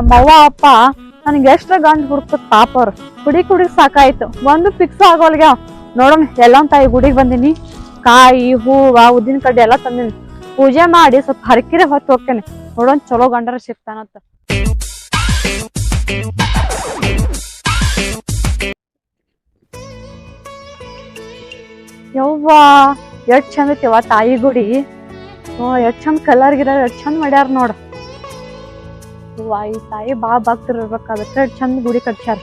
ನಮ್ಮವ್ವ ಅಪ್ಪ ನನಗೆ ಎಷ್ಟ್ರ ಗಂಟು ಹುಡ್ಕತ್ ಪಾಪ ಅವ್ರು. ಕುಡಿ ಸಾಕಾಯ್ತು. ಒಂದು ಫಿಕ್ಸ್ ಆಗೋಲ್ಗೆ ನೋಡೋಣ ಎಲ್ಲೊಂದ್ ತಾಯಿ ಗುಡಿಗೆ ಬಂದಿನಿ. ಕಾಯಿ ಹೂವ ಉದ್ದಿನ ಕಡ್ಡಿ ಎಲ್ಲ ತಂದಿನಿ. ಪೂಜೆ ಮಾಡಿ ಸ್ವಲ್ಪ ಹರಕಿರೆ ಹೊತ್ತು ಹೋಗ್ತೇನೆ. ನೋಡೋಣ ಚಲೋ ಗಂಡರ ಸಿಗ್ತಾನಂತ. ಯವ್ವ, ಎಷ್ಟ್ ಚಂದ ಐತಿವ ತಾಯಿ ಗುಡಿ. ಓ, ಎಷ್ಟ್ ಚಂದ ಕಲರ್ ಗಿರ ಎಷ್ಟ್ ಚಂದ ಮಾಡ್ಯಾರ ನೋಡ. ಯವ್ವ ಈ ತಾಯಿ ಬಾ ಭಕ್ತರು ಇರ್ಬೇಕು ಅದಕ್ಕೆ ಚಂದ ಗುಡಿ ಕಟ್ಸ್ಯಾರ.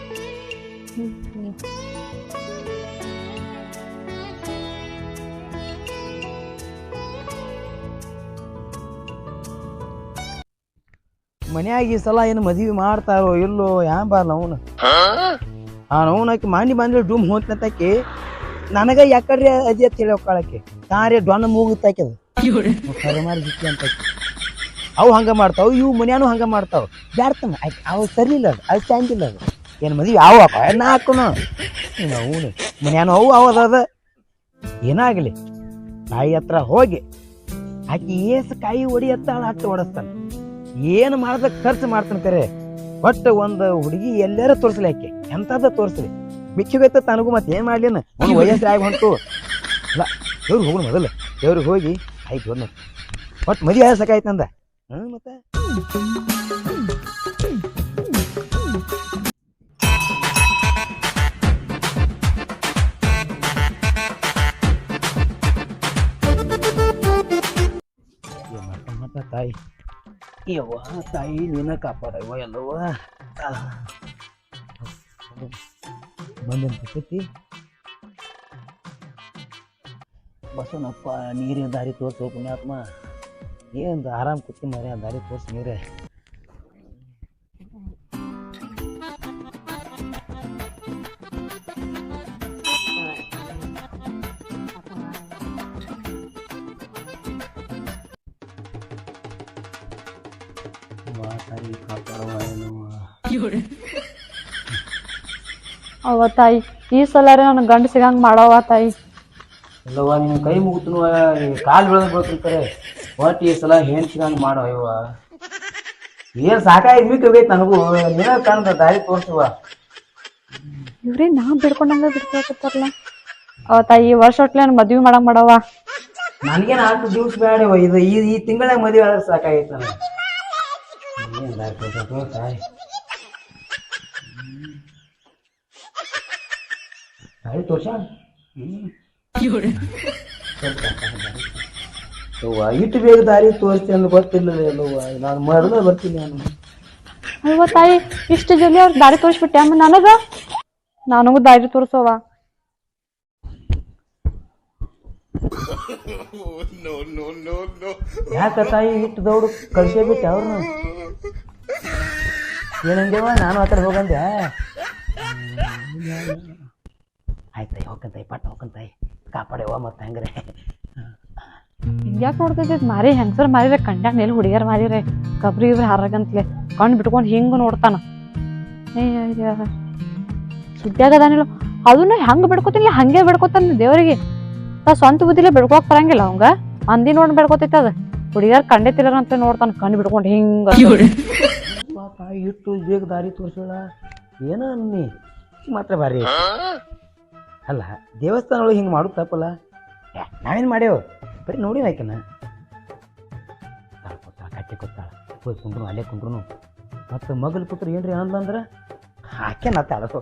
ಮನ್ಯಾಗ ಈ ಸಲ ಏನು ಮದ್ವಿ ಮಾಡ್ತಾರೋ ಇಲ್ಲೋ ಯಾ ಬಾರ ಅವನು? ಆ ಅವನಕ್ಕೆ ಮಾಂಡಿ ಮಾಂಡಿ ಡೂಮ್ ಹೋಗ್ತಂತಕ್ಕೆ ನನಗ ಯಾಕಡ್ರಿ ಅದಿ ಅಂತ ಹೇಳಿ ಒಕ್ಕಳಕ್ಕೆ ತಾರೇ ಡೊಣ್ಣ ಅದು. ಮಾರಿ ಜಿಕ್ಕಿ ಅಂತ ಅವು ಹಂಗೆ ಮಾಡ್ತಾವ, ಇವು ಮನ್ಯಾನು ಹಂಗೆ ಮಾಡ್ತಾವ. ಬ್ಯಾರ್ತನ ಆಯ್ತು, ಅವು ಇಲ್ಲ ಅದು ಅದು ಚಂದಿಲ್ಲ ಅದು. ಏನು ಮದುವೆ ಯಾವ ಅಪ್ಪ ಹಾಕೋಣ ಅವನು, ಮನ್ಯಾನು ಅವು ಅವದ ಅದ ಏನಾಗಲಿ ತಾಯಿ ಹತ್ರ ಹೋಗಿ, ಆಕಿ ಏಸು ಕಾಯಿ ಹೊಡಿ ಹತ್ತಾಳ ಅಟ್ಟು ಹೊಡಸ್ತಾನೆ ಏನು ಮಾಡ್ದ ಖರ್ಚು ಮಾಡ್ತಾನೆ ಕರೆ. ಒಟ್ಟು ಒಂದು ಹುಡುಗಿ ಎಲ್ಲಾರ ತೋರಿಸ್ಲಿ ಆಕೆ ತೋರ್ಸಲಿ ತೋರಿಸ್ಲಿ. ಮಿಕ್ಕಿಗೈತ ತನಗೂ ಮತ್ತೆ ಏನು ಮಾಡ್ಲಿನ? ಒಂದು ವಯಸ್ಸು ಆಗಿ ಹೊಂಟು ಅಲ್ಲ, ದೇವ್ರಿಗೆ ಮೊದಲು. ದೇವ್ರಿಗೆ ಹೋಗಿ, ಆಯ್ತು ಒಟ್ಟು ಮದುವೆ ಆಯ್ಸಕಾಯ್ತಂದ ಸಾಕಾಯ್ತಂದ ಹ್ಞೂ ಮತ್ತೆ ಏನ್ ಮಾಡ್ತಾನಪ್ಪ ತಾಯಿ ಯವ್ವ ತಾಯಿ ನೀನ ಕಾಪಾಡವ್ವ ಎಲ್ಲವ್ವ ಬಂದಿನ ಪದ್ಧತಿ ಬಸವನಪ್ಪ ನೀರಿನ ದಾರಿ ತೋರಿಸು ಪುಣ್ಯಾತ್ಮ ಏನು ಆರಾಮ್ ಕೂತಿ ಮರಿ ಆ ದಾರಿ ತೋರಿಸಿ ನೀರೇ ಅವ ತಾಯಿ ಈ ಸಲ ನನ್ನ ಗಂಡ ಸಿಗಂಗ್ ಮಾಡವ ತಾಯಿ. ಕೈ ಮುಗಿತು ಕಾಲು ಬೆಳೆದು ಬೀಳ್ತಿರ್ತಾರೆ. ಒಟ್ಟು ಈ ಸಲ ಏನ್ ಸಿಗಂಗ್ ಮಾಡೋ ಇವ ಏನ್ ಸಾಕಾಗಿ ಬೇಕೈತಿ ನನಗೂ ನೀನ ಕಾಣ್ದ ದಾರಿ ತೋರ್ಸುವ ಇವ್ರಿ ನಾ ಬಿಡ್ಕೊಂಡಂಗ ಬಿಡ್ಕೊಳಕತ್ತಾರಲ್ಲ ಅವ ತಾಯಿ ಈ ವರ್ಷ ಒಟ್ಲೆ ನನ್ ಮದ್ವಿ ಮಾಡಂಗ್ ಮಾಡವ ನನಗೇನು ನಾಲ್ಕು ದಿವ್ಸ ಬೇಡವ ಇದು ಈ ಈ ತಿಂಗಳಾಗ ಮದುವೆ ಆದ್ರೆ ಸಾಕಾಗೈತೆ ನನಗೆ. ಏನ್ ದಾರಿ ತೋರ್ಸಕ್ಕೋ ತಾಯಿ? ದಾರಿ ತೋರ್ಸ. ಹ್ಮ್. ಅವ್ವ ಇಟ್ಟು ಬೇಗ ದಾರಿ ತೋರಿಸ್ತಿ ಅಂತ ಗೊತ್ತಿಲ್ಲ ಅಲ್ಲವ್ವ ನಾನು ಮೊದಲು ಬರ್ತೀನಿ ನಾನು. ಅಯ್ಯೋ ತಾಯಿ ಇಷ್ಟು ಜಲ್ದಿ ಅವ್ರ ದಾರಿ ತೋರಿಸ್ಬಿಟ್ಟೆ ಅಮ್ಮ ನನಗ? ನನಗೂ ದಾರಿ ತೋರ್ಸವ ಯಾಕ ತಾಯಿ ಇಟ್ಟು ದೌಡು ಕಳ್ಸೇ ಬಿಟ್ಟೆ ಅವ್ರನ್ನ ಏನಂದೇವ ನಾನು ಆತರ ಕಡೆ ಹೋಗಂದೆ ಆಯ್ತಾಯಿ ಹೋಗ್ಕಂತಾಯಿ ಪಟ್ಟ ಹೋಗ್ಕಂತಾಯಿ ಕಾಪಾಡೆವ ಮತ್ತೆ ಹಂಗ್ರೆ. ಹಿಂಗ್ಯಾಕ್ ನೋಡ್ತೈತಿ ಮಾರಿ ಹೆಂಗಸರ್ ಮಾರಿರೆ ಕಂಡ್ಯಾಗ ಮೇಲೆ ಹುಡುಗಿಯರ್ ಮಾರಿರೆ. ಕಬ್ರಿ ಇವ್ರ ಹಾರಾಗಂತ್ಲೆ ಕಣ್ ಬಿಟ್ಕೊಂಡ್ ಹಿಂಗ್ ನೋಡ್ತಾನ. ಸುದ್ದಿಯಾಗದಾನಿಲ್ಲ ಅದನ್ನ ಹೆಂಗ್ ಬಿಡ್ಕೋತಿಲ್ಲ ಹಂಗೆ ಬಿಡ್ಕೋತಾನ ದೇವರಿಗೆ. ತಾ ಸ್ವಂತ ಬುದ್ಧಿಲೆ ಬಿಡ್ಕೋಕ್ ಬರಂಗಿಲ್ಲ ಅವಂಗ. ಅಂದಿ ನೋಡ್ ಬಿಡ್ಕೋತೈತೆ ಅದ. ಹುಡುಗಿಯರ್ ಕಂಡೈತಿಲ್ಲ ಅಂತ ನೋಡ್ತಾನ ಕಣ್ ಬಿಡ್ಕೊಂಡ್ ಹಿಂಗ ಪಾಪ ಇಟ್ಟು ಬೇಗ ದಾರಿ ತೋರಿಸೋಣ ಏನ ಅನ್ನಿ? ಮಾತ್ರ ಬಾರಿ. ಅಲ್ಲ ದೇವಸ್ಥಾನಗಳು ಹಿಂಗೆ ಮಾಡೋದು ತಪ್ಪಲ್ಲ? ನಾವೇನು ನಾವೇನ್ ಮಾಡ್ಯೇವು? ಬರೀ ನೋಡಿ ಆಯ್ಕನ ಕೊತ್ತಾಳ ಕಟ್ಟಿ ಹೋಗಿ ಕುಂಡ್ರು ಅಲ್ಲೇ ಕುಂಡ್ರು ಮತ್ತು ಮಗಲು ಪುತ್ರ ಏನ್ರಿ ಅಂದ್ರೆ? ನತ್ತ ಅಳಸೋ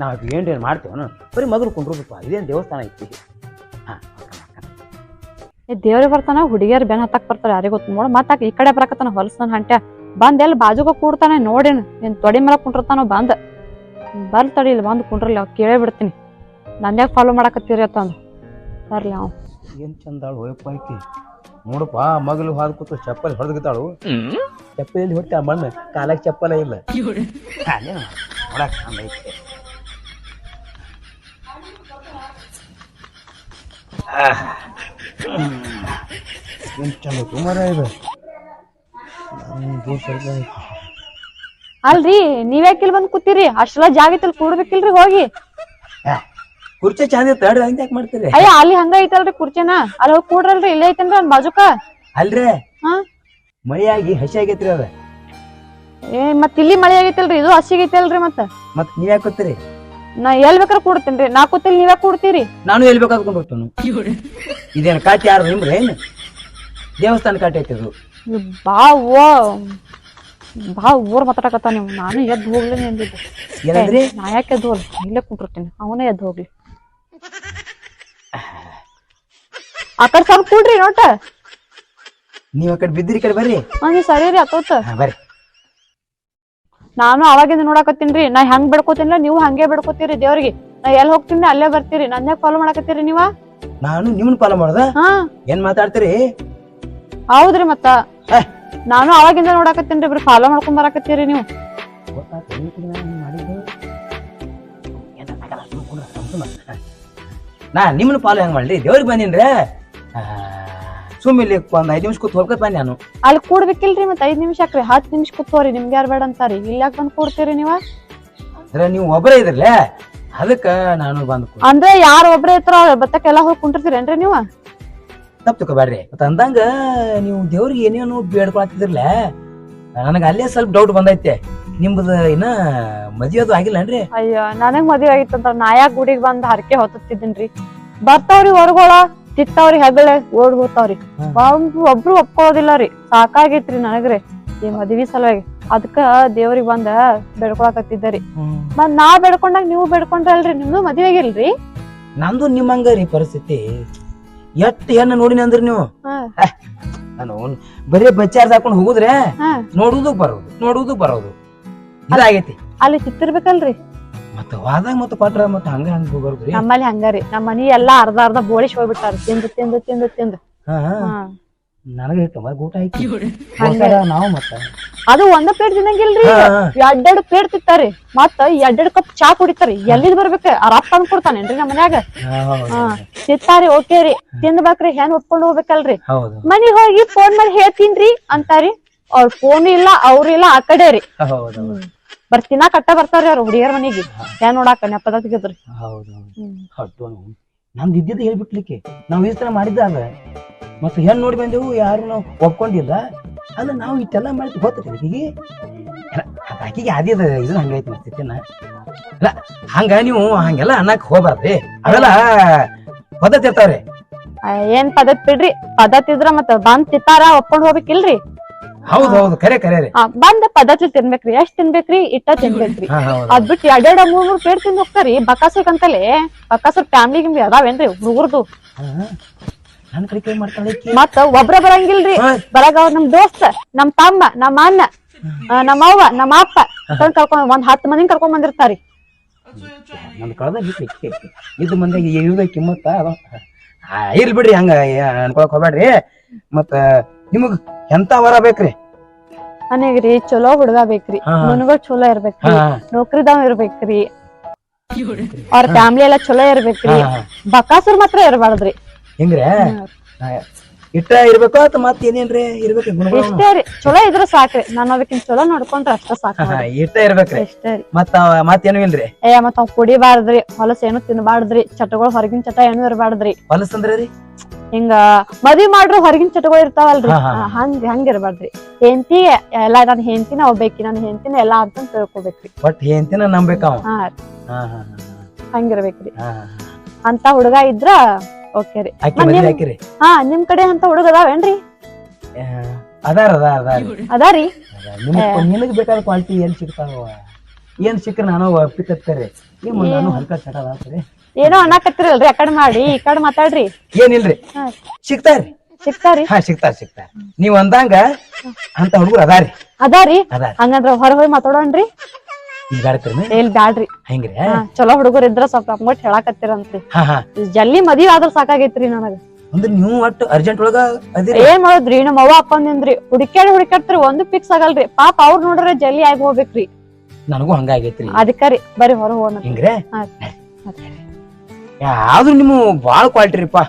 ನಾವು ಏನ್ರಿ ಏನು ಮಾಡ್ತೇವನು ಬರೀ ಮಗಲು ಕುಂಡ್ರದಪ್ಪ, ಇದೇನು ದೇವಸ್ಥಾನ ಐತಿ? ಏ ದೇವ್ರಿಗೆ ಬರ್ತಾನ, ಹುಡುಗಿಯರ್ ಬೆನ್ ಹತ್ತಕ್ ಬರ್ತಾರೆ, ಯಾರಿಗೆ ಗೊತ್ತು ನೋಡ? ಮತ್ತೆ ಈ ಕಡೆ ಬರಕತ್ತಾನ ಹೊಲಸನ ಹಂಟ್ಯ. ಬಂದ್ ಎಲ್ಲಿ ಬಾಜುಗ ಕೂಡ್ತಾನೆ, ನೋಡೇನು ನಿನ್ ತೊಡೆ ಮೇಲೆ ಕುಂಟಿರ್ತಾನೋ ಬಂದ. ಬರ್ತಡಿ ತಡಿ, ಇಲ್ಲಿ ಬಂದು ಕುಂಡ್ರಲ್ಲ ಅವ್ ಕೇಳೇ ಬಿಡ್ತೀನಿ. ನಂದ್ಯಾಗ ಫಾಲೋ ಮಾಡಕತ್ತೀರಿ ಅತ್ತಂದು? ಬರ್ಲಿ ಅವ್ ಏನು ಚಂದಾಳು ಹೋಯಪ್ಪ ಐತಿ ನೋಡಪ್ಪ ಮಗಲು ಹಾದ್ ಕೂತು ಚಪ್ಪಲಿ ಹೊಡೆದಿದ್ದಾಳು ಚಪ್ಪಲಿ ಹೊಟ್ಟೆ ಮಣ್ಣು ಕಾಲಾಗ ಚಪ್ಪಲ ಇಲ್ಲ. ನೋಡಕ್ ಚಂದ ಐತೆ. ಏನು ಚಂದ ಕುಮಾರ ಇದು. ನಮ್ದು ಸ್ವಲ್ಪ ಐತಿ. ಅಲ್ರಿ ನೀವ್ಯಾಕಿಲ್ ಇಲ್ಲಿ ಬಂದ್ ಕೂತೀರಿ? ಅಷ್ಟೆಲ್ಲ ಜಾಗ ಐತಲ್ ಕೂಡ್ಬೇಕಿಲ್ರಿ ಹೋಗಿ. ಆ, ಕುರ್ಚಿ ಚಂದ ಇತ್ತು ಹಂಗೆ ಯಾಕೆ ಮಾಡ್ತೀರಿ? ಅಯ್ಯ ಅಲ್ಲಿ ಹಂಗ ಐತಲ್ರಿ ಕುರ್ಚಿನ? ಅಲ್ಲಿ ಹೋಗಿ ಕೂಡ್ರಲ್ರಿ ಇಲ್ಲೇ ಐತೇನ್ರಿ ಒಂದ್ ಬಾಜುಕ? ಅಲ್ರಿ? ಹಾ? ಮಳೆಯಾಗಿ ಹಸಿ ಆಗೈತ್ರಿ ಅದ. ಏ ಮತ್ ಇಲ್ಲಿ ಮಳೆ ಆಗೈತಲ್ರಿ ಇದು ಹಸಿಗೈತಿಲ್ರಿ ಮತ್ತ. ಮತ್ ನೀವ್ ಯಾಕೆ ಕೂತ್ರಿ? ನಾ ಎಲ್ ಬೇಕಾರ ಕೂಡ್ತೇನ್ರಿ ನಾ ಕೂತಿಲ್ ನೀವೇ ಕೂಡ್ತೀರಿ? ನಾನು ಎಲ್ಲಿ ಬೇಕಾದ್ಕೊಂಡು ಹೋಗ್ತಾನು. ಇದೇನು ಕಾಟಿ ಯಾರು ನಿಮ್ರಿ ಏನು? ದೇವಸ್ಥಾನ ಕಾಟಿ ಐತಿದು ಇವ್ ಬಾ ಓ ಬಾ ಊರ್ ಮಾತಾಡಕತ್ತ ನೀವು. ನಾನು ಎದ್ದು ಹೋಗ್ಲಿ ಅಂದಿದ್ದೆ. ಏನಂದ್ರಿ? ನಾ ಯಾಕೆ ಎದ್ದು ಹೋಗ್ಲಿ? ಇಲ್ಲೇ ಕುಂಟಿರ್ತೀನಿ ಅವನೇ ಎದ್ದು ಹೋಗ್ಲಿ. ಆ ಕಡೆ ಸ್ವಲ್ಪ ಕೂಡ್ರಿ ನೋಟ. ನೀವ್ ಆ ಕಡೆ ಬಿದ್ದಿರಿ ಈ ಕಡೆ ಬರ್ರಿ. ಹಂಗೆ ಸರಿ ರೀ ಹಾ ಬರ್ರಿ. ನಾನು ಅವಾಗಿಂದ ನೋಡಾಕತ್ತೀನ್ರಿ ನಾ ಹೆಂಗ್ ಬಿಡ್ಕೋತೀನಿ ನೀವು ಹಂಗೆ ಬೆಡ್ಕೋತೀರಿ ದೇವ್ರಿಗೆ. ನಾ ಎಲ್ಲಿ ಹೋಗ್ತೀನಿ ಅಲ್ಲೇ ಬರ್ತೀರಿ. ನನ್ನ ಫಾಲೋ ಮಾಡಾಕತ್ತೀರಿ ನೀವ? ನಾನು ನಿಮ್ಮನ್ನ ಫಾಲೋ ಮಾಡ್ದ? ಹಾ. ಏನ್ ಮಾತಾಡ್ತೀರಿ? ಹೌದ್ರಿ ಮತ್ತ. ಏ. ನಾನು ಅವಾಗಿಂದ ನೋಡಾಕತ್ತೀನ್ರಿ ಇಬ್ರು ಫಾಲೋ ಮಾಡ್ಕೊಂಡ್ ಬರಾಕತ್ತೀರಿ ನೀವು. ಗೊತ್ತಾಯ್ತು, ಈ ಮಾಡಿದ್ದು. ಏನ್ ಸುಮ್ನೆ ಕುಂದ್ರ, ಸುಮ್ನೆ. ನಾ ನಿಮ್ಮನ್ನ ಪಾಲು ಹೆಂಗ್ ಮಾಡ್ಲಿ? ದೇವ್ರಿಗೆ ಬಂದಿನ್ರೆ? ಸುಮ್ಮ ಇಲ್ಲಿ ಒಂದ್ ಐದ್ ನಿಮಿಷ ಕೂತ್ ಹೋಗ್ಕತ್ ಬನ್ನಿ ನಾನು. ಅಲ್ಲಿ ಕೂಡ್ಬೇಕಿಲ್ರಿ ಮತ್ತೆ ಐದ್ ನಿಮಿಷ ಯಾಕ್ರಿ ಹತ್ತು ನಿಮಿಷ ಕೂತ್ಕೋರಿ ನಿಮ್ಗೆ ಯಾರು ಬೇಡ ಅಂತಾರಿ. ಇಲ್ಲಿ ಯಾಕೆ ಬಂದು ಕೂಡ್ತೀರಿ ನೀವ? ಅಂದ್ರೆ ನೀವು ಒಬ್ಬರೇ ಇದ್ರಲ್ಲೇ? ಅದಕ್ಕ ನಾನು ಬಂದು ಕೂತ್- ಅಂದ್ರೆ ಯಾರು ಒಬ್ರೇ ಇತ್ರ ಬತ್ತಕ್ಕೆಲ್ಲ ಹೋಗಿ ಕುಂಟಿರ್ತೀರೇನ್ರಿ ನೀವು? ತಪ್ಪು ತಗೋಬೇಡ್ರಿ ಮತ್ತೆ ಅಂದಂಗ ನೀವು ದೇವ್ರಿಗೆ ಏನೇನು ಬೇಡ್ಕೊಳತಿದ್ರಲ್ಲೇ ನನಗೆ ಅಲ್ಲೇ ಸ್ವಲ್ಪ ಡೌಟ್ ಬಂದೈತೆ. ನಿಮ್ದು ಇನ್ನ ಮದ್ವೆ ಅದು ಆಗಿಲ್ಲನ್ರಿ ಅಯ್ಯೋ ನನಗ್ ಮದ್ವೆ ಆಗಿತ್ತಂತ ನಾ ಯಾಕೆ ಗುಡಿಗೆ ಬಂದ್ ಹರಕೆ ಹೊತ್ತಿದ್ದೀನ್ರಿ ಬರ್ತಾವ್ರಿ ಹೊರಗೋಳ ತಿತ್ತವ್ರಿ ಹೆಗಳೆ ಓಡ್ ಹೋಗ್ತಾವ್ರಿ. ಹ್ಮ್. ಒಬ್ರು ಒಪ್ಕೊಳೋದಿಲ್ಲ ಒಪ್ಕೊಳ್ಳೋದಿಲ್ಲ ರೀ. ಸಾಕಾಗೈತ್ರಿ ನನಗ್ರಿ ಈ ಮದ್ವಿ ಸಲುವಾಗಿ. ಅದಕ್ಕ ದೇವ್ರಿಗೆ ಬಂದ ಬೇಡ್ಕೊಳಕತ್ತಿದ್ದರಿ ಮತ್ ನಾ ಬೆಡ್ಕೊಂಡಾಗ ನೀವು ಬೆಡ್ಕೊಂಡ್ರಲ್ರಿ ನಿಮ್ದು ಮದ್ವೆ ಆಗಿಲ್ರಿ? ನಂದು ನಿಮ್ಮಂಗ ರೀ ಪರಿಸ್ಥಿತಿ. ಎಷ್ಟ್ ಹೆಣ್ಣು ನೋಡಿನಿ ಅಂದ್ರಿ ನೀವು? ನಾನು ಬರೀ ಬಚ್ಚಾರ್ದ ಹಾಕೊಂಡು ಹೋಗುದ್ರೆ. ನೋಡುದು ಬರೋದು ನೋಡುದು ಬರೋದು. ಇದಾಗೈತಿ ಅಲ್ಲಿ ತಿತ್ತಿರ್ಬೇಕಲ್ರಿ ಮತ್ತ ವಾದಾಗ ಮತ್ತ ಕೊಟ್ರ ಮತ್ತ ಹಂಗ ಹಂಗ ಹೋಗೋದ್ರಿ ನಮ್ಮಲ್ಲಿ ಹಂಗಾರಿ. ನಮ್ಮ ಮನಿ ಎಲ್ಲಾ ಅರ್ಧ ಅರ್ಧ ಬೋಳಿಸ್ ಹೋಗ್ಬಿಟ್ಟಾರ. ತಿಂದು ತಿಂದು ತಿಂದು ತಿಂದು. ಹಾ ಹಾ. ನನಗೆ ಮಗ ಊಟ ಆಯ್ತು ಹಂಗೆ. ನಾವು ಮತ್ತ. ಅದು ಒಂದ ಪ್ಲೇಟ್ ತಿನ್ನಂಗಿಲ್ರಿ. ಎರಡೆರಡು ಪ್ಲೇಟ್ ತಿಂತಾರಿ. ಮತ್ತ ಎರಡೆರಡು ಕಪ್ ಚಾ ಕುಡಿತಾರಿ. ಎಲ್ಲಿದ್ ಬರ್ಬೇಕ? ರಪ್ಪ ತಂದ್ ಕೊಡ್ತಾನೇನ್ರಿ ನಮ್ಮ ಮನ್ಯಾಗ? ಹಾ, ಹೌದು, ಹಾ. ತಿಂತಾರಿ ಓಕೆ ರೀ. ತಿನ್ಬೇಕ್ರಿ ಹೆಣ್ ಒಪ್ಕೊಂಡ್ ಹೋಗ್ಬೇಕಲ್ರಿ? ಹೌದು. ಮನಿಗ್ ಹೋಗಿ ಫೋನ್ ಮಾಡಿ ಹೇಳ್ತೀನ್ರಿ ಅಂತಾರಿ. ಅವ್ರ ಫೋನ್ ಇಲ್ಲ ಅವ್ರು ಇಲ್ಲ ಆ ಕಡೆ ರೀ ಹೌದು ಬರ್ ತಿನ್ನಾಕ ಕಟ್ಟ ಬರ್ತಾರ್ರಿ ಅವ್ರ ಹುಡುಗಿಯರ್ ಮನಿಗೆ. ಯಾ ನೋಡಾಕ ನೆಪದ ತೆಗಿದ್ರಿ ಹೌದು ಹೌದು. ನಮ್ದು ಇದ್ದಿದ್ದು ಹೇಳ್ಬಿಟ್ಲಿಕ್ಕೆ. ನಾವು ಈ ತರ ಮಾಡಿದ್ದ ಅಲ್ಲ. ಮತ್ತೆ ಹೆಣ್ಣು ನೋಡಿ ಬಂದೆವು ಯಾರು ನಾವು ಒಪ್ಕೊಂಡಿಲ್ಲ. ಅಲ್ಲ ನಾವು ಇಷ್ಟೆಲ್ಲ ಮಾಡಿದ್ ಗೊತ್ತೈತಿ ಆಕಿಗೆ ಅದ್ ಆಕಿಗೆ ಅದೇದ ಇದು ಹಂಗೈತಿ ಸ್ಥಿತಿನ ಅಲ್ಲ ಹಂಗ ನೀವು ಹಂಗೆಲ್ಲ ಅನ್ನಕ್ ಹೋಗ್ಬಾರ್ದ್ರಿ. ಅವೆಲ್ಲ ಪದ್ಧತಿ ಇರ್ತಾವ್ರಿ. ಏನ್ ಪದ್ಧತಿ ಬಿಡ್ರಿ? ಪದ್ಧತಿ ಇದ್ರ ಮತ್ತ ಬಂದ್ ತಿತ್ತಾರ ಒಪ್ಕೊಂಡ್ ಹೋಗ್ಬೇಕಿಲ್ರಿ? ಹೌದು ಹೌದು. ಕರೆ ಕರೆ ರೀ ಬಂದ್ ಪದತ್ ತಿನ್ಬೇಕ್ರಿ ಎಷ್ಟ್ ತಿನ್ಬೇಕ್ರಿ ಇಟ್ಟ ತಿನ್ಬೇಕ್ರಿ. ಹಾ ಹೌದು ಅದ್ ಬಿಟ್ಟು ಎರಡೆರಡ ಮೂರ್ ಮೂರ್ ಪ್ಲೇಟ್ ತಿಂದ್ ಹೋಗ್ತಾರಿ. ಬಕಾಸಕ್ಕಂತಲೇ ಬಕಾಸರ್ ಫ್ಯಾಮಿಲಿ ಗಿಮ್ಲಿ ಅದಾವೇನ್ರಿ ಹುಡುಗರ್ದು ಕಡೆ ಮಾಡ್ತಾಳೆ. ಮತ್ತ ಒಬ್ರ ಬರಂಗಿಲ್ರಿ. ಬರಗ ನಮ್ ದೋಸ್ತ ನಮ್ ತಮ್ಮ ನಮ್ಮ ಅಣ್ಣ ಆ, ನಮ್ಮ ಅವ್ವ ನಮ್ಮ ಅಪ್ಪ ಕರ್ಕೊಂಡ್ ಒಂದ್ ಹತ್ತ್ ಮಂದಿ ಕರ್ಕೊಂಡ್ ಬಂದಿರ್ತಾರಿ. ನನ್ ಕಳ್ದ ಬಿಟ್ಟು ಇದ್ದ ಮಂದಿಗೆ ಇವ್ದ ಕಿಮ್ಮತ್ತ ಅದ. ಆ, ಇರ್ಲಿ ಬಿಡ್ರಿ ಹಂಗ ಅನ್ಕೊಳಕ್ ಹೋಗ್ಬೇಡ್ರಿ ಮತ್ತ ನಿಮಗ್ ಎಂತ ವರ ಬೇಕ್ರಿ? ಮನೆಗ್ರಿ ಚಲೋ ಹುಡುಗ ಬೇಕ್ರಿ. ಹಾ. ಮನ್ಗಳು ಚಲೋ ಇರ್ಬೇಕ್ರಿ. ಹಾ ನೌಕರಿದಾವ್ ಇರ್ಬೇಕ್ರಿ. ಅವ್ರ ಫ್ಯಾಮಿಲಿ ಎಲ್ಲಾ ಚಲೋ ಇರ್ಬೇಕ್ರಿ. ಹಾ. ಬಕಾಸುರ್ ಮಾತ್ರ ಇರಬಾರ್ದ್ರಿ. ಹಿಂಗ್ರೆ? ಇಟ್ಟ ಇರ್ಬೇಕು ಅಥವಾ ಮತ್ ಏನೇನ್ರಿ ಇರ್ಬೇಕು ಗುಣಗಳು? ಇಷ್ಟೇ ರೀ ಚಲೋ ಇದ್ರ ಸಾಕ್ರಿ. ನಾನು ಅದಕ್ಕಿಂತ ಚಲೋ ನೋಡ್ಕೊಂಡ್ರ ಅಷ್ಟ ಸಾಕ್ರಿ ಹಾ, ಇಟ್ಟ ಇರ್ಬೇಕ್ರಿ. ಇಷ್ಟೇ ರೀ. ಮತ್ತ ಮತ್ತೇನು ಇಲ್ರಿ? ಏ ಮತ್ತ ಅವ್ ಕುಡಿಬಾರ್ದ್ರಿ ಹೊಲಸ್ ಏನು ತಿನ್ಬಾರ್ದ್ರಿ ಚಟಗಳು ಹೊರಗಿನ ಚಟ ಏನು ಇರಬಾರ್ದ್ರಿ. ಹೊಲಸಂದ್ರ ರೀ? ಹಿಂಗ ಮದ್ವಿ ಮಾಡ್ರು ಹೊರಗಿನ ಚಟಗಳು ಇರ್ತಾವಲ್ರಿ. ಹಾ, ಹಂಗ್ ಹಂಗ ಇರ್ಬಾರ್ದ್ರಿ. ಹೆಂಡತಿ ಎಲ್ಲಾ ನನ್ ಹೆಂಡತಿನ ಒಬ್ಬೇಕಿ ನನ್ ಹೆಂತಿನ ಎಲ್ಲಾ ಅಂತ ತಿಳ್ಕೊಬೇಕ್ರಿ. ಬಟ್ ಹೆಂತಿನ ನಂಬೇಕ ಅವ. ಹಾ ಹಂಗಿರ್ಬೇಕ್ರಿ. ಅಂತ ಹುಡುಗ ಇದ್ರ ಓಕೆ ರೀ. ಹಾಕಿರಿ ಹಾ ನಿಮ್ ಕಡೆ ಅಂತ ಹುಡುಗ ಅದಾವೇನ್ರಿ ಅದಾರ ಅದಾರ ಅದಾರ ಅದಾರಿ ನಿಮಗ್ ನಿನಗ್ ಬೇಕಾದ ಕ್ವಾಲಿಟಿ ಏನ್ ಸಿಗ್ತಾವ? ಏನ್ ಸಿಕ್ಕ್ರ ನಾನು ಒಪ್ಪಿಕತ್ತಾರೆ. ಏನ್ ಮುಂದ್ ನಾನು ಹಲ್ಕ ಚಟ ಅದಾತ್ರಿ ಏನೋ ಅನ್ನಕತ್ತಿರಲ್ರಿ ಆ ಕಡೆ ಮಾಡಿ ಈ ಕಡೆ ಮಾತಾಡ್ರಿ. ಏನಿಲ್ರಿ? ಸಿಗ್ತಾರಿ ಸಿಗ್ತಾರ್ರಿ ಸಿಗ್ತಾರಿ ಹಾ ಸಿಗ್ತಾರ ಸಿಗ್ತಾರ ನೀವ್ ಅಂದಂಗ ಅಂತ ಹುಡುಗರು ಅದಾರಿ. ಅದಾರಿ? ಅದಾರ. ಹಂಗಂದ್ರ ಹೊರ ಹೋಗಿ ಮಾತಾಡೋಣ್ರಿ. ಬ್ಯಾಡ್ರಿ. ಹೆಂಗ್ರಿ? ಚಲೋ ಹುಡುಗರ್ ಇದ್ರ ಸ್ವಲ್ಪ ಅಮ್ಮಟ್ ಹೇಳಾಕತ್ತಿರಂತ್ರಿ ಜಲ್ದಿ ಮದ್ವಿ ಆದ್ರ ಸಾಕಾಗೈತ್ರಿ ನನಗ. ಅಂದ್ರೆ ನೀವು ಒಟ್ಟು ಅರ್ಜೆಂಟ್ ಒಳಗ ಏನ್ ಮಾಡೋದ್ರಿ ನಮ್ಮ ಅವ್ವ ಅಪ್ಪಂದಿಂದ್ರಿ ಹುಡುಕ್ಯಾಡಿ ಹುಡುಕ್ಯಾಡ್ತ್ರಿ ಒಂದು ಫಿಕ್ಸ್ ಆಗಲ್ರಿ. ಪಾಪ ಅವ್ರ ನೋಡ್ರೆ ಜಲ್ದಿ ಆಗಿ ಹೋಗ್ಬೇಕ್ರಿ. ನನಗೂ ಹಂಗಾಗೈತ್ರಿ ಅದಕ್ಕರಿ ಬರೀ ಹೊರ ಹೋಗೋಣ. ಹಿಂಗ್ರೆ? ಹಾ. ಯಾವ್ದು ನಿಮ್ಮ ಬಾಳ ಕ್ವಾಲಿಟಿ ರೀಪಾ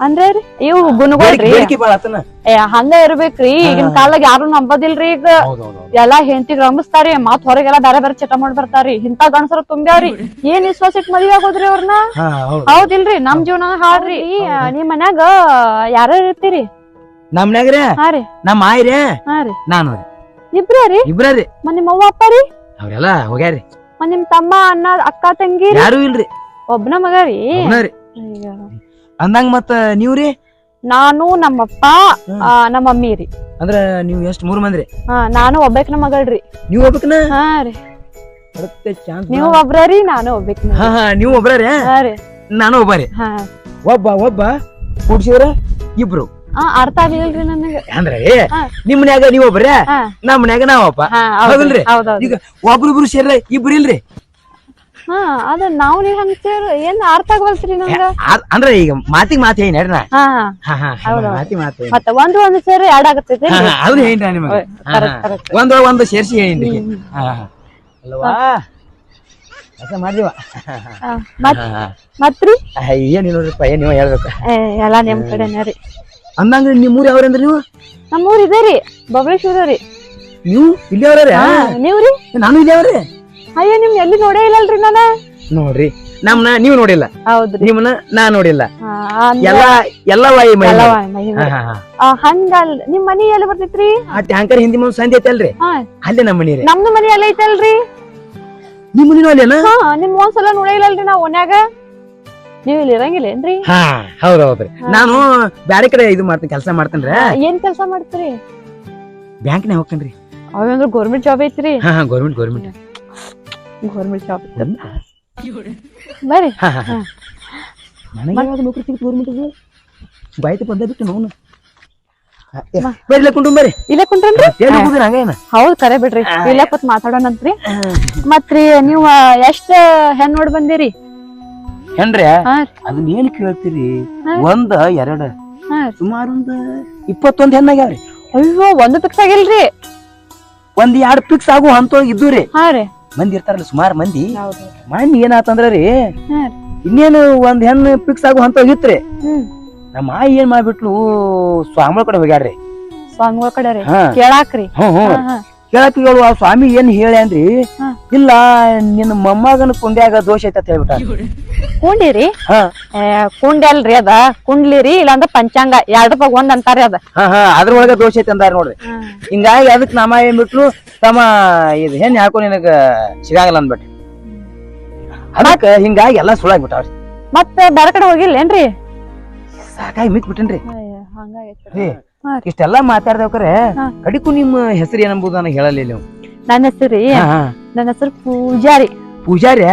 ಅಂದ್ರೆ ಇವು ಗುಣಗಳ್ರಿ ಏ ಹಂಗ ಇರ್ಬೇಕ್ರಿ ಈಗಿನ ಕಾಲಾಗ ಯಾರು ನಂಬದಿಲ್ರಿ ಈಗ. ಎಲ್ಲಾ ಹೆಂಡತಿಗ್ ರಂಬಿಸ್ತಾರಿ ಮತ್ ಹೊರಗೆಲ್ಲ ಬೇರೆ ಬೇರೆ ಚಟ ಮಾಡಿ ಬರ್ತಾರಿ. ಇಂತ ಗಣಸರು ತುಂಬ್ಯಾವ್ರಿ. ಏನ್ ವಿಶ್ವಾಸ ಇಟ್ ಮದ್ವಿ ಆಗೋದ್ರಿ ಅವ್ರನ್ನ? ಹೌದಿಲ್ರಿ ನಮ್ ಜೀವನ ಹಾಳ್ರಿ. ಈ, ನಿಮ್ ಮನ್ಯಾಗ ಯಾರ ಇರ್ತೀರಿ? ನಮ್ನ್ಯಾಗ್ರೆ ಹಾ ರೀ. ನಮ್ಮ ಆಯ್ರೆ ನಾನು ಇಬ್ರೇ ಇಬ್ರಿ ನಿಮ್ಮ ಅವ್ವ ಅಪ್ಪ ರೀ? ಅವ್ರೆಲ್ಲ ಹೋಗ್ಯಾರಿ ಮತ್ ನಿಮ್ ತಮ್ಮ ಅಣ್ಣ ಅಕ್ಕ ತಂಗಿ ಯಾರು ಇಲ್ರಿ. ಒಬ್ನ ಮಗ ರೀ. ಅಂದಂಗ ಮತ್ತ ನೀವ್ರಿ ನಾನು ನಮ್ಮಪ್ಪ ಹ್ಮ್. ಆ, ನಮ್ಮ ಮಮ್ಮಿ ರೀ. ಅಂದ್ರ ನೀವು ಎಷ್ಟ್ ಮೂರ್ ಮಂದ್ರಿ ಹಾ ನಾನು ಒಬ್ಬಾಕಿನ ಮಗಳ್ರಿ ನೀವ್ ಒಬ್ಬಕ್ನ? ಹಾ ರೀ. ಚಾನ್ಸ್ ನೀವು ಒಬ್ರ ರೀ ನಾನು ಒಬ್ಬಾಕಿನ ಹಾ ಹಾ ನೀವು ಒಬ್ರಿ ಹಾ ರೀ. ನಾನು ಒಬ್ಬರಿ ಹಾ. ಒಬ್ಬ ಒಬ್ಬ ಕೂಡ್ಸಿದ್ರ ಇಬ್ರು. ಆ, ಅರ್ಥ ಆಗ್ಲಿಲ್ರಿ ನನಗೆ. ಅಂದ್ರೆ ಹಾ. ನಿಮ್ ಮನ್ಯಾಗ ನೀವ್ ಒಬ್ರೇ? ಹಾ. ನಮ್ ಮನ್ಯಾಗ ನಾವಪ್ಪ. ಹಾ ಹೌದಲ್ರಿ? ಹೌದೌದು ಈಗ ಒಬ್ರಿಬ್ರು ಸೇರ ಇಬ್ರು ಇಲ್ರಿ? ಹಾ ಅದ ನಾವ್ ನೀವ್ ಹಂಗ ಏನ್ ಅರ್ಥ ಆಗವಲ್ತ್ರಿ ನಂಗ? ಆ- ಅಂದ್ರೆ ಈಗ ಮಾತಿ ಮಾತು ಏನ್ ಹಾ. ಹಾ ಹಾ ಮಾತಿ. ಮತ್ತ ಒಂದ್ ಒಂದ್ ಸೇರಿ ಎರಡ್ ಆಗತ್ತೈತಿ ಅದನ್ನ ನಿಮಗೆ. ಓಯ್, correct, correct. ಒಂದ್ ಒಂದು ಸೇರ್ಸಿ ಹೇಳಿನ್ರಿ ಹಾ ಹಾ. ಅಲ್ವಾ? ಕೆಲಸ ಮಾಡಿವ ಮತ್ ಮತ್ರಿ? ಏನ್ ನೋಡ್ರಿಪ್ಪ ಏನ್ ನೀವು ಹೇಳ್ಬೇಕು. ಏ, ಎಲ್ಲಾ ನಿಮ್ ರೀ ಅಂದಂಗ ಯಾವ್ರಂದ್ರಿ ನೀವು? ನಮ್ಮೂರ್ ರೀ ಬಬಳೇಶ್ವರ ರೀ ನೀವು? ಇಲ್ಲಿ ಅವ್ರಿ? ಹಾ ನೀವ್ರಿ? ನಾನು ಇಲ್ಲಿ ಅವ್ರಿ ಅಯ್ಯೋ ನಿಮ್ ಎಲ್ಲಿ ನೋಡೇ ಇಲ್ಲಲ್ರಿ ನಾನ? ನೋಡ್ರಿ ನಮ್ನ ನೀವು ನೋಡಿಲ್ಲ. ಹೌದ್ರಿ. ನಿಮ್ಮನ್ನ ನಾ ನೋಡಿಲ್ಲ. ಅಂದ್ರ ಎಲ್ಲಾ ವಾಯಿ ಮೈ. ಮಹಿಮೆ. ಆ, ಹಂಗಲ್ ನಿಮ್ ಮನಿ ಎಲ್ಲಿ ಬರ್ತೈತ್ರಿ? ಆ ಟ್ಯಾಂಕರ್ ಹಿಂದಿ ಮುಂದ್ ಸಂಜೆ ಐತಲ್ರಿ? ಹಾ. ಅಲ್ಲೇ ನಮ್ಮ ಮನಿ ರೀ ನಮ್ದು ಮನಿ ಎಲ್ಲ ಐತಲ್ರಿ? ನಿಮ್ ಮನಿನೂ ಅಲ್ಲೇನ? ಹಾ ನಿಮ್ ಒಂದ್ಸಲ ನೋಡೇ ಇಲ್ಲಲ್ರಿ ನಾವ್ ಓನ್ಯಾಗ ನೀವ್ ಇಲ್ಲಿ ಇರಂಗಿಲ್ಲ ಏನ್ರಿ? ಹಾ ಹೌದ್ ಹೌದ್ರಿ ನಾನು ಬ್ಯಾರೆ ಕಡೆ ಇದು ಮಾಡ್ತೀನಿ ಕೆಲಸ ಮಾಡ್ತೇನ್ರಿ. ಏನ್ ಕೆಲ್ಸ ಮಾಡ್ತೀರಿ? ಬ್ಯಾಂಕ್ನಾಗ ಹೋಗ್ತೇನ್ರಿ. ಅವಂದ್ರ ಗೌರ್ಮೆಂಟ್ ಜಾಬ್ ಐತ್ರಿ? ಹಾ ಹಾ ಗೌರ್ಮೆಂಟ್ ಗೌರ್ಮೆಂಟ್. ಗೌರ್ಮೆಂಟ್ ಜಾಬ್ ಬರ್ರಿ ಹಾ ಹಾ. ನನಗೆ ನೌಕರಿ ಸಿಗುತ್ತೆ ಗೌರ್ಮೆಂಟ್ ಬಾಯ್ತು ಬಂದ ಬಿಟ್ಟು ನೋವು ಬರ್ಲಿ ಬರ್ರಿ ಇಲ್ಲೇ ಹೌದ್ ಕರೆ ಬಿಡ್ರಿ. ಇಲ್ಲೇ ಕೂತ್ ಮಾತಾಡೋಣಂತ್ರಿ ಮತ್ರಿ ನೀವ್ ಎಷ್ಟ ಹೆಣ್ ನೋಡ್ ಬಂದಿರಿ? ಹೆಣ್ರಿ ಅದನ್ನ ಏನ್ ಕೇಳ್ತೀರಿ. ಒಂದ ಎರಡ. ಸುಮಾರು ಒಂದ್ ಇಪ್ಪತ್ತೊಂದ್ ಹೆಣ್ಣಾಗ್ಯಾವ್ರಿ ಅಯ್ಯೋ ಒಂದು ಪಿಕ್ಸ್ ಆಗಿಲ್ರಿ. ಒಂದ್ ಎರಡ್ ಪಿಕ್ಸ್ ಆಗು ಅಂತ ಇದ್ದು ರೀ. ಹಾ ರೀ. ಮಂದಿ ಇರ್ತಾರಲ್ಲ ಸುಮಾರು ಮಂದಿ. ಮಣ್ಣು ಏನಾತಂದ್ರ ರೀ ಇನ್ನೇನು ಒಂದ್ ಹೆಣ್ಣು ಫಿಕ್ಸ್ ಆಗೋ ಅಂತ ಹ್ಮ್. ನಮ್ಮ ಆಯಿ ಏನ್ ಮಾಡ್ಬಿಟ್ಲು ಸ್ವಾಮಿಗಳ ಕಡೆ ಹೋಗ್ಯಾಡ್ರಿ ಸ್ವಾಮಿಗಳ ಕಡೆ ರೀ. ಕೇಳಾಕ್ರಿ ಹ್ಮ್ ಹ್ಮ್. ಹಾ. ಆ ಸ್ವಾಮಿ ಏನ್ ಹೇಳಿ ಅಂದ್ರಿ? ಇಲ್ಲ ನಿನ್ನ ಮೊಮ್ಮಗನ ಕುಂಡ್ಯಾಗ ದೋಷ ಐತ ಅಂತ ಹೇಳ್ಬಿಟ್ಟ ಕುಂಡಿರಿ? ಹಾ. ಏ, ಕುಂಡಿ ಅಲ್ರಿ ಅದ. ಕುಂಡ್ಲಿ ರೀ ಇಲ್ಲಾಂದ್ರ ಪಂಚಾಂಗ. ಎರಡ್ ರೂಪಾಯಿ ಒಂದ್ ಅಂತಾರಿ ಅದ. ಅದ್ರೊಳಗ ದೋಷ ಐತೆ ಅಂದಾರ ನೋಡ್ರಿ. ಹಿಂಗಾಗಿ ಅದಕ್ ನಮ್ಮ ಏನ್ ಬಿಟ್ರು ತಮ್ಮ ಇದು ಹೆಣ್ ಯಾಕೋ ನಿನಗ ಸಿಗಂಗಿಲ್ಲ ಅಂದ್ಬಿಟ್ರಿ. ಅದಕ್ಕ ಹಿಂಗಾಗಿ ಎಲ್ಲಾ ಸುಳ್ಳಾಗ್ಬಿಟ್ಟಾವ್ರಿ ಮತ್ತ ಬೇರೆ ಕಡೆ ಹೋಗಿಲ್ಲೇನ್ರಿ? ಸಾಕಾಗಿ ಮಿತ್ ಬಿಟ್ಟೇನ್ರಿ ಹಂಗಾಗೈತಿ. ರೀ ಹಾ. ರೀ. ಇಷ್ಟೆಲ್ಲಾ ಮಾತಾಡ್ದವ್ರೆ. ಕಡಿಕು ನಿಮ್ಮ ಹೆಸರು ಏನಂಬುದು ನನಗೆ ಹೇಳಲಿಲ್ಲ ನೀವು? ನನ್ನ ಹೆಸರು. ನನ್ನ ಹೆಸರು ಪೂಜಾರಿ. ಪೂಜಾರಿ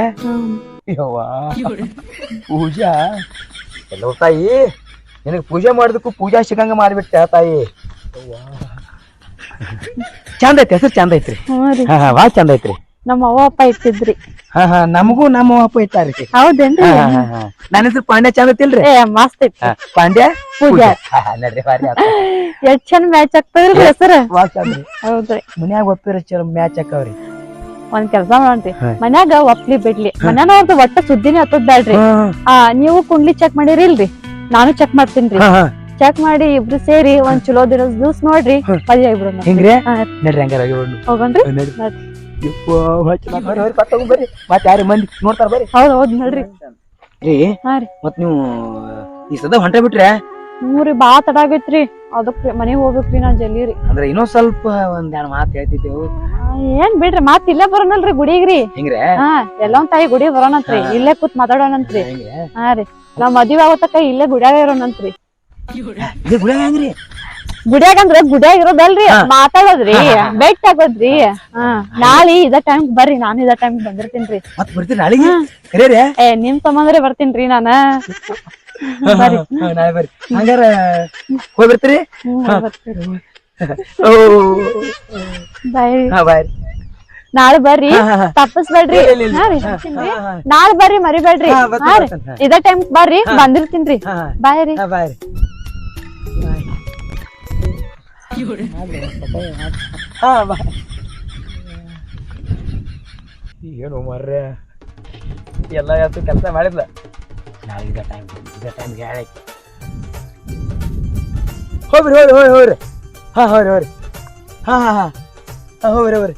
ಪೂಜಾ? ಎಲ್ಲೋ ತಾಯಿ ನಿನಗೆ ಪೂಜೆ ಮಾಡೋದಕ್ಕೂ ಪೂಜಾ ಸಿಗಂಗ ಮಾಡಿಬಿಟ್ಟೆ ತಾಯಿ. ಚಂದ ಐತಿ ಹೆಸರು ಚಂದ ಐತ್ರಿ. ಹಾ ಭಾಳ ಚಂದ ಐತ್ರಿ. ನಮ್ಮ ಅವ್ವ ಅಪ್ಪ ಇರ್ತಿದ್ರಿ. ಹಾ ಹಾ ನಮಗೂ ನಮ್ಮ ಅಪ್ಪ ಇಟ್ಟಾರಿ ಹೌದೇನ್ರಿ. ನನ್ನ ಹೆಸರು ಪಾಂಡ್ಯ ಚಂದ ತಿಳ್ರಿ? ಏ ಮಸ್ತ್ ಐತಿ. ಪಾಂಡ್ಯ? ಪೂಜಾ. ನಡ್ರಿ ಬಾರಿ. ಎಷ್ಟ್ ಚಂದ ಮ್ಯಾಚ್ ಆಗ್ತದ್ರಿ ಹೆಸರು? ಹೌದ್ರಿ. ಮನ್ಯಾಗ ಒಪ್ಪಿರ ಚಲೋ ಮ್ಯಾಚ್ ಹಾಕವ್ರಿ ಒಂದ್ ಕೆಲಸ ಮಾಡ್ರಿ. ಮನ್ಯಾಗ ಒಪ್ಲಿ ಬಿಡ್ಲಿ. ಮನ್ಯಾನವ್ರದ್ದು ಒಟ್ಟ ಸುದ್ದಿನೇ ಹತ್ತದ್ ಬ್ಯಾಡ್ರಿ. ಆ ನೀವು ಕುಂಡ್ಲಿ ಚೆಕ್ ಮಾಡಿರಿ ಇಲ್ರಿ ನಾನು ಚೆಕ್ ಮಾಡ್ತೀನಿ. ಚೆಕ್ ಮಾಡಿ ಇಬ್ರು ಸೇರಿ ಒಂದ್ ಚಲೋ ದಿನ ದಿವ್ಸ ನೋಡ್ರಿ. ಮದ್ವೆ ಇಬ್ರು. ನಡ್ರಿ. ಹಂಗಾರ? ಹೋಗೋಣ. ಬರ್ರಿ, ಮತ್ತೆ ಯಾರು ಮಂದಿ ನೋಡ್ತಾರ ಬರ್ರಿ. ಹೌದ್ ಹೌದ್ ನಡ್ರಿ. ರೀ ಹಾ ರೀ. ಮತ್ ನೀವು ಈ ಸದ ಹೊಂಟ ಬಿಟ್ರೆ? ಮೂರಿ ಬಾ ತಡ ಆಗೈತ್ರಿ ಅದಕ್ಕೆ ಮನೆಗ್ ಹೋಗ್ಬೇಕ್ರಿ ನಾನ್ ಜಲ್ದಿ ರೀ. ಅಂದ್ರೆ ಇನ್ನೊಂದ್ ಸ್ವಲ್ಪ ಒಂದ್ ಎರಡು ಮಾತು ಹೇಳ್ತಿದ್ದೆವು. ಏನ್ ಬಿಡ್ರಿ ಮಾತ್ ಇಲ್ಲೇ ಬರೋಣಲ್ರಿ ಗುಡಿಗ್ರಿ. ಹಿಂಗ್ರೆ? ಹಾ ಎಲ್ಲೊಂದ್ ತಾಯಿ ಗುಡಿ ಬರೋಣಂತ್ರಿ ಇಲ್ಲೇ ಕೂತ್ ಮಾತಾಡೋಣಂತ್ರಿ ಹಿಂಗೆ ಹಾ ರೀ. ನಾವ್ ಆಗೋ ಆಗೋತಕ ಇಲ್ಲೇ ಗುಡಿಯಾಗ ಇರೋಣಂತ್ರಿ ಇದು ಗುಳ ಹೆಂಗ್ರಿ? ಗುಡ್ಯಾಗ ಅಂದ್ರ ಗುಡಿಯಾಗ ಇರೋದಲ್ರಿ. ಮಾತಾಡೋದ್ರಿ ಬೆಟ್ ಆಗೋದ್ರಿ ಹಾ. ನಾಳೆ ಇದ ಟೈಮ್ ಬರ್ರಿ ನಾನು ಇದ ಟೈಮ್ ಬಂದಿರ್ತೀನ್ರಿ. ಮತ್ ಬರ್ತೀನಿ ನಾಳೆಗೆ? ಏ ನಿಮ್ ತಮ್ಮಂದ್ರೆ ಬರ್ತೀನ್ರಿ ನಾನ. ನಾಳೆ ಬರ್ರಿ. ಹಂಗಾರ ಬಾಯ್ ಬಾಯ್ ನಾಳೆ ಬರ್ರಿ. ತಪ್ಪಸ್ಬೇಡ್ರಿ. ನಾಳೆ ಬರ್ರಿ ಮರಿಬೇಡ್ರಿ. ಇದ ಟೈಮ್ ಬರ್ರಿ. ಬಂದಿರ್ತೀನ್ರಿ. ಹಾ, ಹಾ. ಬಾಯ್ ರೀ. ಹಾ, ಬಾಯ್ ಬಾಯ್ ಬಾಯ್ ಏನು ಮರ್ರೆ? ಎಲ್ಲ ಯಾವತ್ತು ಕೆಲಸ ಮಾಡಿದ್ಲ? ನಾಳೆ ಇದ ಟೈಮ್ ಇದ ಟೈಮ್ ಹೇಳಕ್ಕೆ ಹೋಗ್ರಿ ಹೋಗ್ರಿ ಹೋಗ್ರಿ ಹೋಗ್ರಿ. ಹಾ ಹೋಗ್ರಿ ಹೋಗ್ರಿ. ಹಾ ಹಾ ಹಾ. ಹಾಂ ಹೋಗ್ರಿ ಹೋಗ್ರಿ.